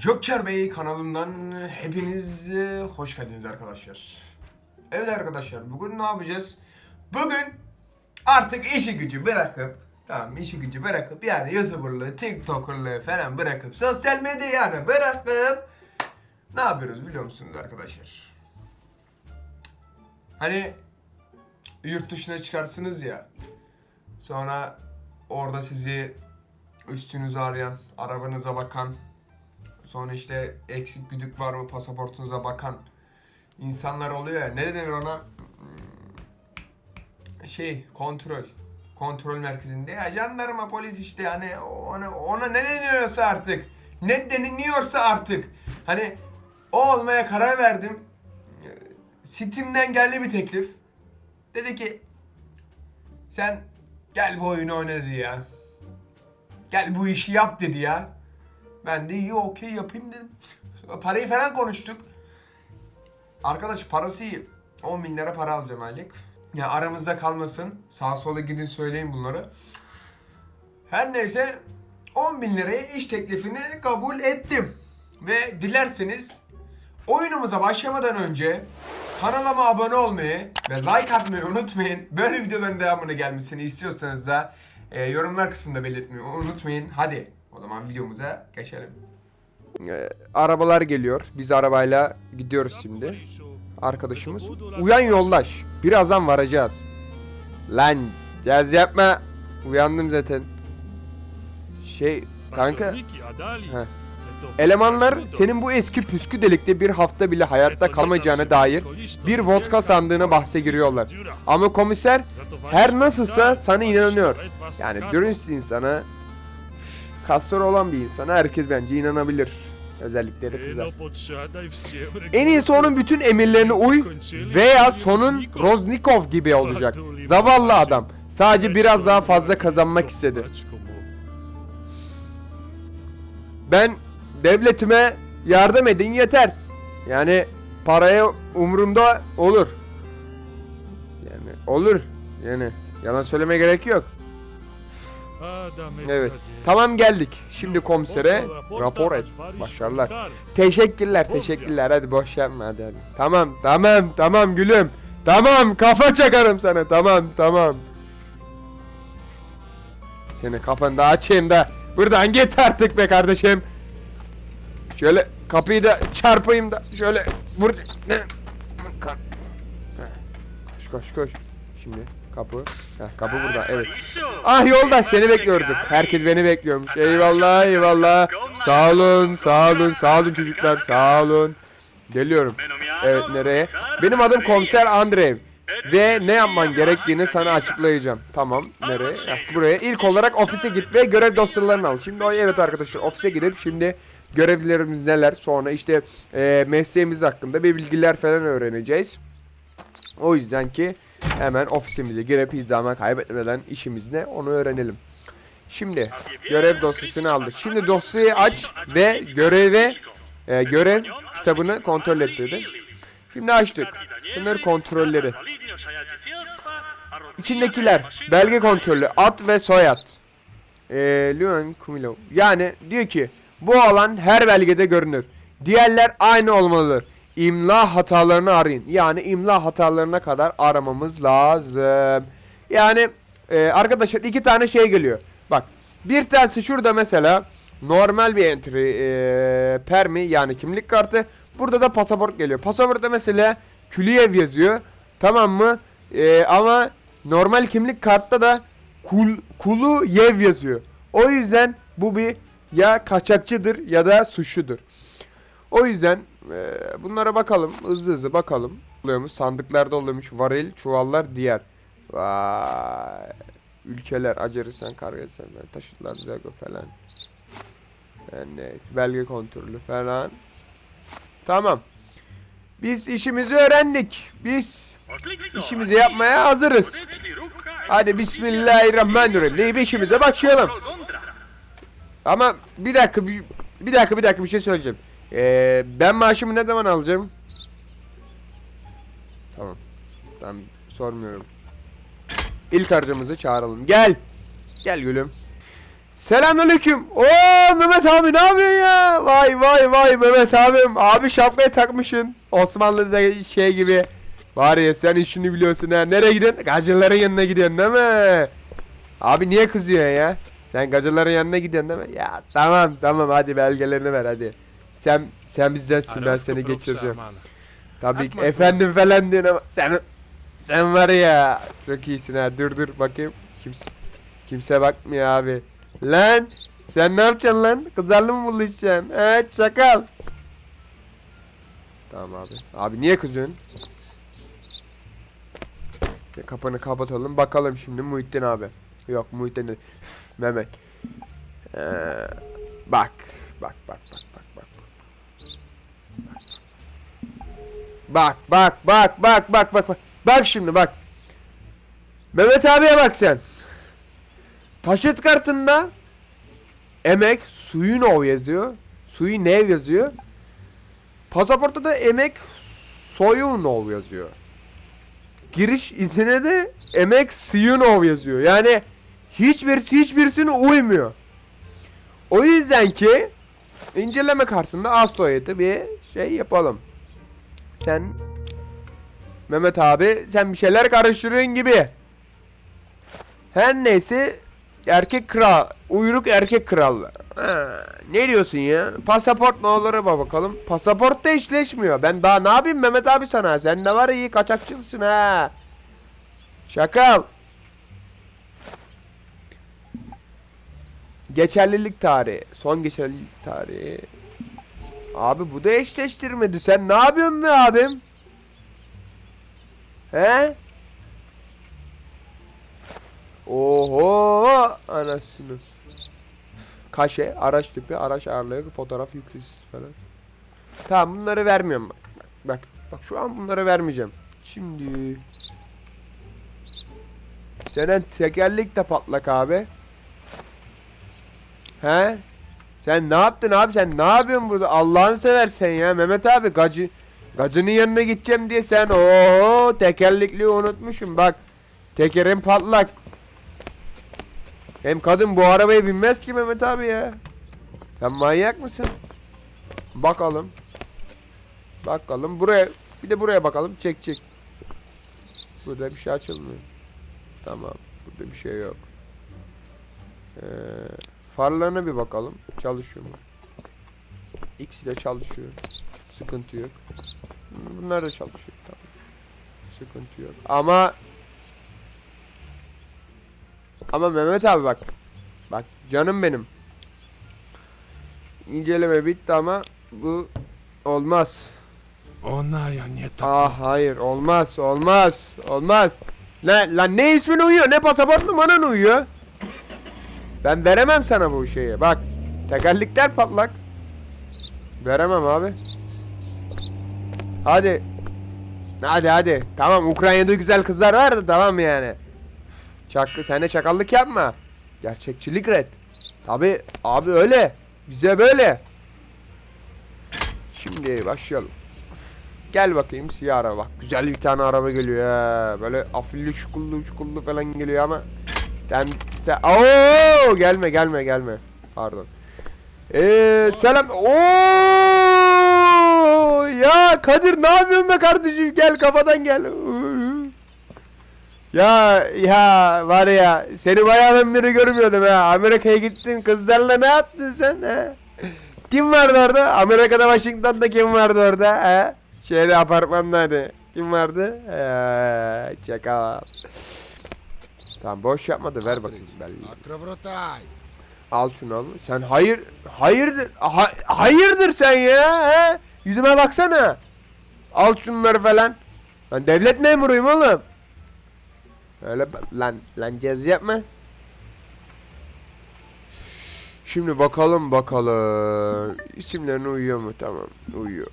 Joker Bey kanalımdan hepiniz e, hoş geldiniz arkadaşlar. Evet arkadaşlar bugün ne yapacağız? Bugün artık işi gücü bırakıp Tamam işi gücü bırakıp yani YouTuber'lığı, TikToker'lığı falan bırakıp sosyal medya yani bırakıp ne yapıyoruz biliyor musunuz arkadaşlar? Hani yurt dışına çıkarsınız ya sonra orada sizi üstünüze arayan, arabanıza bakan Sonra işte eksik güdük var mı pasaportunuza bakan insanlar oluyor ya. Ne denir ona? Hmm, Şey kontrol. Kontrol merkezinde ya jandarma polis işte hani ona, ona ne deniyorsa artık. Ne deniliyorsa artık. Hani o olmaya karar verdim. Steam'den geldi bir teklif. Dedi ki sen gel bu oyunu oyna dedi ya. Gel bu işi yap dedi ya. Ben de iyi okey yapayım dedim. Parayı falan konuştuk. Arkadaş parası iyi. 10 bin lira para alacağım aylık. Ya aramızda kalmasın. Sağa sola gidin söyleyin bunları. Her neyse 10 bin liraya iş teklifini kabul ettim. Ve dilerseniz oyunumuza başlamadan önce kanalıma abone olmayı ve like atmayı unutmayın. Böyle videoların devamını gelmesini istiyorsanız da e, yorumlar kısmında belirtmeyi unutmayın. Hadi o zaman videomuza geçelim. E, arabalar geliyor. Biz arabayla gidiyoruz şimdi. Arkadaşımız. Uyan yoldaş. Birazdan varacağız. Lan caz yapma. Uyandım zaten. Şey kanka. Heh. Elemanlar senin bu eski püskü delikte bir hafta bile hayatta kalmayacağına dair bir vodka sandığına bahse giriyorlar. Ama komiser her nasılsa sana inanıyor. Yani dürüst insana, kastor olan bir insana herkes bence inanabilir. Özellikle de. En iyisi onun bütün emirlerine uy veya sonun Roznikov gibi olacak. Zavallı adam. Sadece biraz daha fazla kazanmak istedi. Ben devletime yardım edin yeter. Yani paraya umurumda olur. Yani olur. Yani yalan söyleme gerek yok. Evet. Tamam geldik. Şimdi komisere rapor et. Başarılar. Teşekkürler, teşekkürler. Hadi boş yapma hadi hadi. Tamam, tamam, tamam gülüm. Tamam, kafa çakarım sana. Tamam, tamam. Seni kafanı da açayım da. Buradan git artık be kardeşim. Şöyle kapıyı da çarpayım da. Şöyle vur. Koş koş koş. Şimdi kapı. Heh, kapı burada evet. Ah yoldaş seni bekliyorduk. Herkes beni bekliyormuş. Eyvallah eyvallah. Sağ olun sağ olun sağ olun çocuklar sağ olun. Geliyorum. Evet nereye? Benim adım komiser Andreev. Ve ne yapman gerektiğini sana açıklayacağım. Tamam nereye? Heh, buraya. İlk olarak ofise git ve görev dosyalarını al. Şimdi evet arkadaşlar ofise gidip şimdi görevlerimiz neler sonra işte e, mesleğimiz hakkında bir bilgiler falan öğreneceğiz. O yüzden ki hemen ofisimize girip hiç zaman kaybetmeden işimiz ne onu öğrenelim. Şimdi görev dosyasını aldık. Şimdi dosyayı aç ve göreve e, görev kitabını kontrol et dedi. Şimdi açtık. Sınır kontrolleri. İçindekiler belge kontrolü ad ve soyad. E, Leon Kumilov. Yani diyor ki bu alan her belgede görünür. Diğerler aynı olmalıdır. İmla hatalarını arayın. Yani imla hatalarına kadar aramamız lazım. Yani e, arkadaşlar iki tane şey geliyor. Bak bir tanesi şurada mesela normal bir entry e, permi yani kimlik kartı. Burada da pasaport geliyor. Pasaportta mesela Külyev yazıyor. Tamam mı? E, ama normal kimlik kartta da kul, Kulu Yev yazıyor. O yüzden bu bir ya kaçakçıdır ya da suçludur. O yüzden bunlara bakalım. Hızlı hızlı bakalım. Oluyormuş. Sandıklarda oluyormuş. Varil, çuvallar, diğer. Vay. Ülkeler. Acaristan, Kargasistan, taşıtlar, Zago falan. Evet. Belge kontrolü falan. Tamam. Biz işimizi öğrendik. Biz işimizi yapmaya hazırız. Hadi bismillahirrahmanirrahim. Deyip işimize başlayalım. Ama bir dakika bir, bir dakika bir dakika bir şey söyleyeceğim. Ee, ben maaşımı ne zaman alacağım? Tamam. Ben sormuyorum. İlk harcımızı çağıralım. Gel. Gel gülüm. Selamünaleyküm. Oo Mehmet abi ne yapıyorsun ya? Vay vay vay Mehmet abim. Abi şapkayı takmışsın. Osmanlı'da şey gibi. Var ya sen işini biliyorsun ha. Nereye gidiyorsun? Gacıların yanına gidiyorsun değil mi? Abi niye kızıyorsun ya? Sen gacıların yanına gidiyorsun değil mi? Ya tamam tamam hadi belgelerini ver hadi. Sen sen bizdensin ben seni geçireceğim. Tabii ki. Atma efendim falan diyorsun ama sen sen var ya çok iyisin ha. Dur dur bakayım. Kimse kimse bakmıyor abi. Lan sen ne yapacaksın lan? Kızlarla mı buluşacaksın? He çakal. Tamam abi. Abi niye kızıyorsun? Kapını kapatalım. Bakalım şimdi Muhittin abi. Yok Muhittin değil Mehmet. Ee, bak bak bak bak bak bak Bak bak bak bak bak bak şimdi bak. Mehmet abiye bak sen. Taşıt kartında emek Suyunov yazıyor. Suyunev yazıyor. Pasaportta da emek Soyunov yazıyor. Giriş izine de emek Siyunov yazıyor. Yani hiçbirisi hiçbirisine uymuyor. O yüzden ki inceleme kartında az soyadı bir şey yapalım. Sen Mehmet abi sen bir şeyler karıştırıyorsun gibi. Her neyse erkek kral, uyruk erkek kral. Ne diyorsun ya? Pasaport ne olur bak bakalım. Pasaport da işleşmiyor. Ben daha ne yapayım Mehmet abi sana? Sen ne var iyi kaçakçısın ha. Şakal. Geçerlilik tarihi. Son geçerlilik tarihi. Abi bu da eşleştirmedi. Sen ne yapıyorsun be abim? He? Oho anasını. Kaşe, araç tipi, araç ağırlığı, fotoğraf yüklüsü falan. Tamam bunları vermiyorum bak. Bak, bak, bak şu an bunları vermeyeceğim. Şimdi senin tekerlek de patlak abi. He? Sen ne yaptın abi? Sen ne yapıyorsun burada? Allah'ını seversen ya. Mehmet abi gacı gacının yanına gideceğim diye sen o tekerlekliği unutmuşum. Bak tekerin patlak. Hem kadın bu arabaya binmez ki Mehmet abi ya. Sen manyak mısın? Bakalım. Bakalım buraya bir de buraya bakalım. Çek çek. Burada bir şey açılmıyor. Tamam. Burada bir şey yok. Eee Farlarına bir bakalım. Çalışıyor mu? İkisi de çalışıyor. Sıkıntı yok. Bunlar da çalışıyor. Tamam. Sıkıntı yok. Ama ama Mehmet abi bak. Bak canım benim. İnceleme bitti ama bu olmaz. Ona ya nie tak. Ah hayır olmaz olmaz olmaz. Ne lan ne ismin uyuyor ne pasaport numaran uyuyor. Ben veremem sana bu şeyi bak. Tekerlekler patlak. Veremem abi. Hadi. Hadi hadi. Tamam Ukrayna'da güzel kızlar var da tamam yani. Çak sen de çakallık yapma. Gerçekçilik red. Tabi abi öyle. Bize böyle. Şimdi başlayalım. Gel bakayım siyah araba. Güzel bir tane araba geliyor ya. Böyle afilli çukullu çukullu falan geliyor ama. Sen, sen Oo gelme gelme gelme. Pardon. Eee selam. Oo ya Kadir ne yapıyorsun be kardeşim? Gel kafadan gel. Ya ya var ya seni bayağıdan beri görmüyordum ha. Amerika'ya gittin kızlarla ne yaptın sen ha? Kim vardı orada? Amerika'da Washington'da kim vardı orada ha? Şeyde apartmanda hani. Kim vardı? Eee çakal. Tamam boş yapmadı ver bakayım belli. Al şunu al. Sen hayır hayırdır ha- hayırdır sen ya he? Yüzüme baksana. Al şunları falan. Ben devlet memuruyum oğlum. Öyle lan lan cez yapma. Şimdi bakalım bakalım. İsimlerine uyuyor mu? Tamam uyuyor.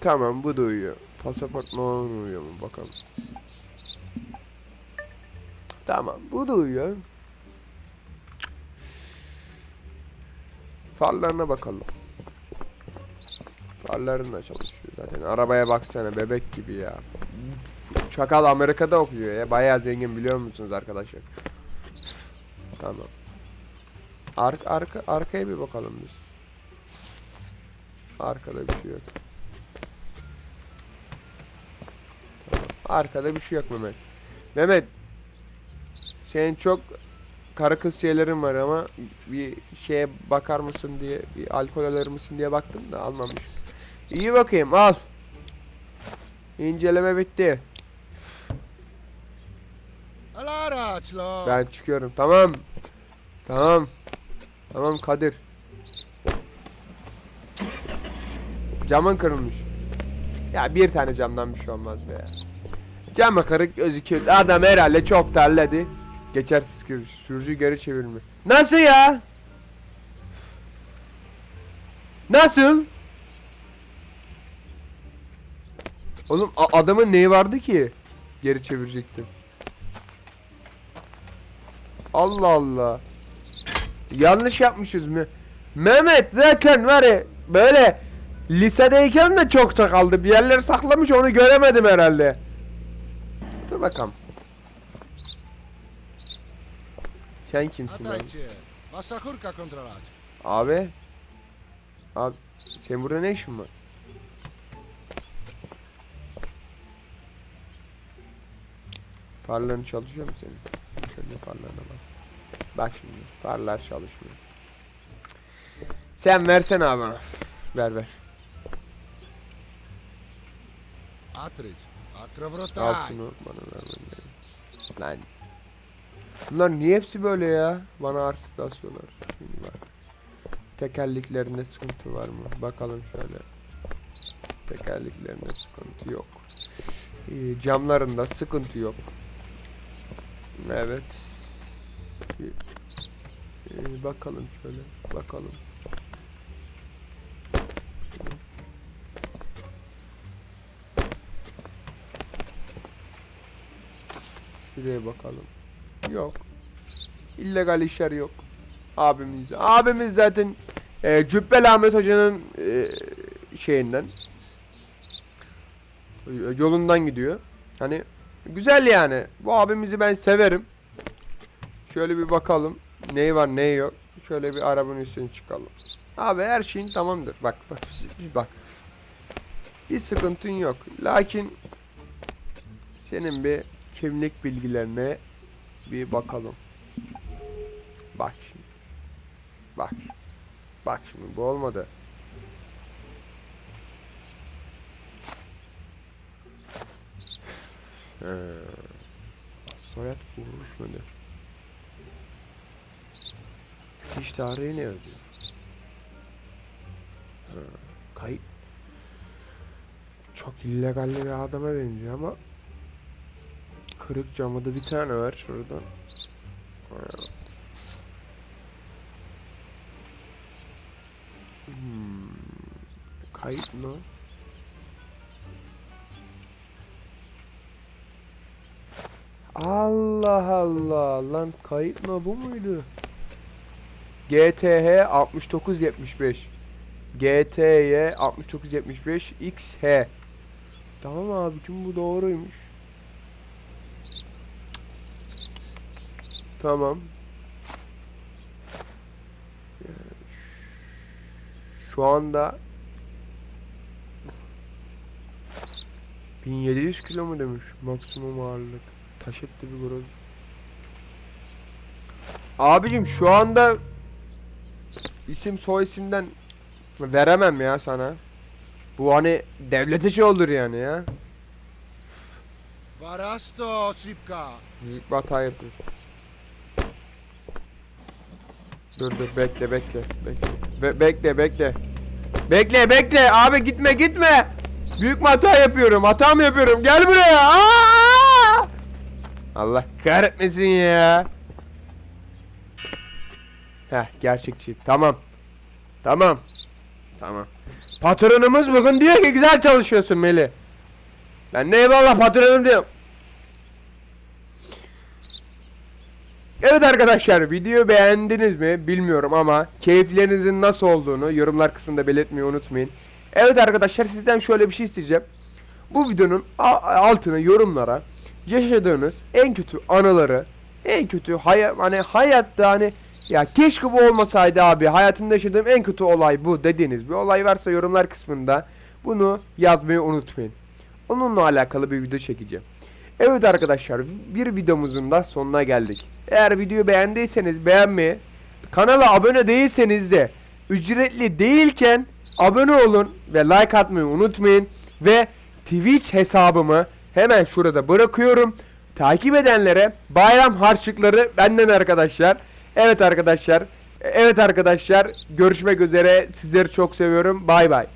Tamam bu da uyuyor. Pasaport ne uyuyor mu bakalım. Tamam bu da uyuyor. Farlarına bakalım. Farların da çalışıyor zaten. Arabaya baksana bebek gibi ya. Çakal Amerika'da okuyor ya. Bayağı zengin biliyor musunuz arkadaşlar? Tamam. Arka arka arkaya bir bakalım biz. Arkada bir şey yok. Tamam. Arkada bir şey yok Mehmet. Mehmet. Senin çok karı kız şeylerin var ama bir şeye bakar mısın diye bir alkol alır mısın diye baktım da almamış. İyi bakayım al. İnceleme bitti. Ben çıkıyorum. Tamam. Tamam. Tamam Kadir. Camın kırılmış. Ya bir tane camdan bir şey olmaz be ya. Camı kırık gözüküyor. Adam herhalde çok terledi. Geçersiz sürücü, sürücü geri çevirme. Nasıl ya? Nasıl? Oğlum adamın neyi vardı ki? Geri çevirecektim. Allah Allah. Yanlış yapmışız mı? Mehmet zaten var ya böyle lisedeyken de çok sakaldı. Bir yerleri saklamış onu göremedim herhalde. Dur bakalım. Sen kimsin kontrolać. Abi. Abi senin burada ne işin var? Farların çalışıyor mu senin? De farlarına bak. Bak şimdi farlar çalışmıyor. Sen versene abi bana. Ver ver. Atryć. Al Akrowrotaj. şunu bana ver Lan. Bunlar niye hepsi böyle ya? Bana artık asıyorlar. Şimdi bak. Tekerleklerinde sıkıntı var mı? Bakalım şöyle. Tekerleklerinde sıkıntı yok. Ee, camlarında sıkıntı yok. Evet. Ee, bakalım şöyle. Bakalım. Şuraya bakalım. Yok. İllegal işler yok. Abimiz. Abimiz zaten e, Cübbeli Ahmet Hoca'nın e, şeyinden yolundan gidiyor. Hani güzel yani. Bu abimizi ben severim. Şöyle bir bakalım. Neyi var neyi yok. Şöyle bir arabanın üstüne çıkalım. Abi her şeyin tamamdır. Bak bak bir bak. Bir sıkıntın yok. Lakin senin bir kimlik bilgilerine bir bakalım. Bak şimdi. Bak. Bak şimdi bu olmadı. Ee, soyad uyuşmadı. Hiç tarihi ne yazıyor? Ha, kayıp. Çok illegal bir adama benziyor ama Kırık camı da bir tane var şurada. Hmm. Kayıt mı? Allah Allah lan kayıt mı bu muydu? GTH 6975 GTY 6975 XH Tamam abicim bu doğruymuş. Tamam. Şu anda 1700 kilo mu demiş maksimum ağırlık. Taşıttı bir groz. Abicim şu anda isim soy isimden veremem ya sana. Bu hani devlet işi olur yani ya. Varasto, Sipka. Büyük bir hata yapıyorsun. Dur dur bekle bekle bekle. Be- bekle bekle. Bekle bekle abi gitme gitme. Büyük bir hata yapıyorum. Hata mı yapıyorum? Gel buraya. Aa! Allah kahretmesin ya. Heh gerçekçi. Tamam. Tamam. Tamam. Patronumuz bugün diyor ki güzel çalışıyorsun Meli. Ben de eyvallah patronum diyorum. Evet arkadaşlar videoyu beğendiniz mi bilmiyorum ama keyiflerinizin nasıl olduğunu yorumlar kısmında belirtmeyi unutmayın. Evet arkadaşlar sizden şöyle bir şey isteyeceğim. Bu videonun altına yorumlara yaşadığınız en kötü anıları En kötü haya, hani hayatta hani ya keşke bu olmasaydı abi. Hayatımda yaşadığım en kötü olay bu dediğiniz bir olay varsa yorumlar kısmında bunu yazmayı unutmayın. Onunla alakalı bir video çekeceğim. Evet arkadaşlar bir videomuzun da sonuna geldik. Eğer videoyu beğendiyseniz beğenmeyi, kanala abone değilseniz de ücretli değilken abone olun ve like atmayı unutmayın. Ve Twitch hesabımı hemen şurada bırakıyorum. Takip edenlere bayram harçlıkları benden arkadaşlar. Evet arkadaşlar. Evet arkadaşlar görüşmek üzere. Sizleri çok seviyorum. Bay bay.